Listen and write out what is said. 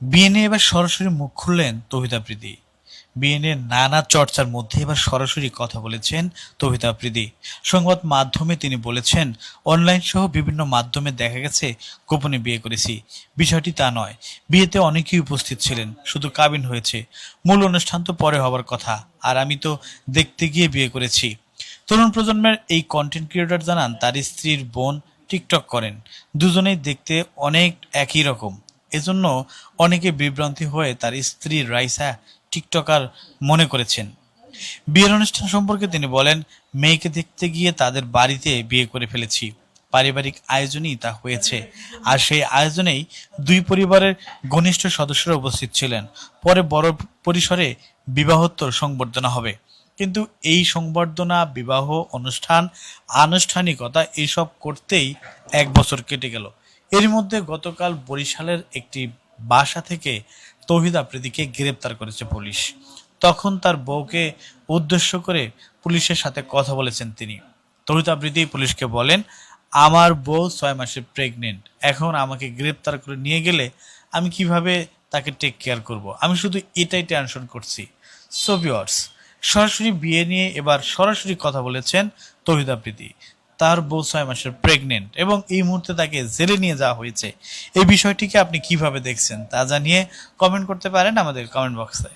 বিয়ে নিয়ে এবার সরাসরি মুখ খুললেন আফ্রিদি বিয়ে নিয়ে নানা চর্চার মধ্যে এবার সরাসরি কথা বলেছেন আফ্রিদি সংবাদ মাধ্যমে তিনি বলেছেন, অনলাইন সহ বিভিন্ন মাধ্যমে দেখা গেছে, গোপনে বিয়ে করেছি। বিষয়টি তা নয়। বিয়েতে অনেকেই উপস্থিত ছিলেন, শুধু কাবিন হয়েছে। মূল অনুষ্ঠান তো পরে হবার কথা, আর আমি তো দেখতে গিয়ে বিয়ে করেছি। তরুণ প্রজন্মের এই কন্টেন্ট ক্রিয়েটর জানান, তার স্ত্রীর বোন টিকটক করেন। দুজনেই দেখতে অনেক একই রকম। এজন্য অনেকে বিভ্রান্তি হয়ে তার স্ত্রী রাইসা টিকটকার মনে করেছেন। বিয়ের অনুষ্ঠান সম্পর্কে তিনি বলেন, মেয়েকে দেখতে গিয়ে তাদের বাড়িতে বিয়ে করে ফেলেছি। পারিবারিক আয়োজনই তা হয়েছে। আর সেই আয়োজনেই দুই পরিবারের ঘনিষ্ঠ সদস্যরা উপস্থিত ছিলেন। পরে বড় পরিসরে বিবাহোত্তর সংবর্ধনা হবে। কিন্তু এই সংবর্ধনা, বিবাহ, অনুষ্ঠান, আনুষ্ঠানিকতা এইসব করতেই এক বছর কেটে গেল। এর মধ্যে গতকাল বরিশালের একটি বাসা থেকে তৌহিদ আফ্রিদিকে গ্রেপ্তার করেছে পুলিশ। তখন তার বউকে উদ্দেশ্য করে পুলিশের সাথে কথা বলেছেন তিনি। তৌহিদ আফ্রিদি পুলিশকে বলেন, আমার বউ ছয় মাসে প্রেগনেন্ট এখন আমাকে গ্রেপ্তার করে নিয়ে গেলে আমি কীভাবে তাকে টেক কেয়ার করব? আমি শুধু এটাই টেনশন করছি। সো ভিউয়ার্স সরাসরি বিয়ে নিয়ে এবার সরাসরি কথা বলেছেন তহিদ আফ্রিদি। তার বউ ছয় মাসের প্রেগনেন্ট এবং এই মুহূর্তে তাকে জেলে নিয়ে যাওয়া হয়েছে। এই বিষয়টিকে আপনি কীভাবে দেখছেন তা জানিয়ে কমেন্ট করতে পারেন আমাদের কমেন্ট বক্সে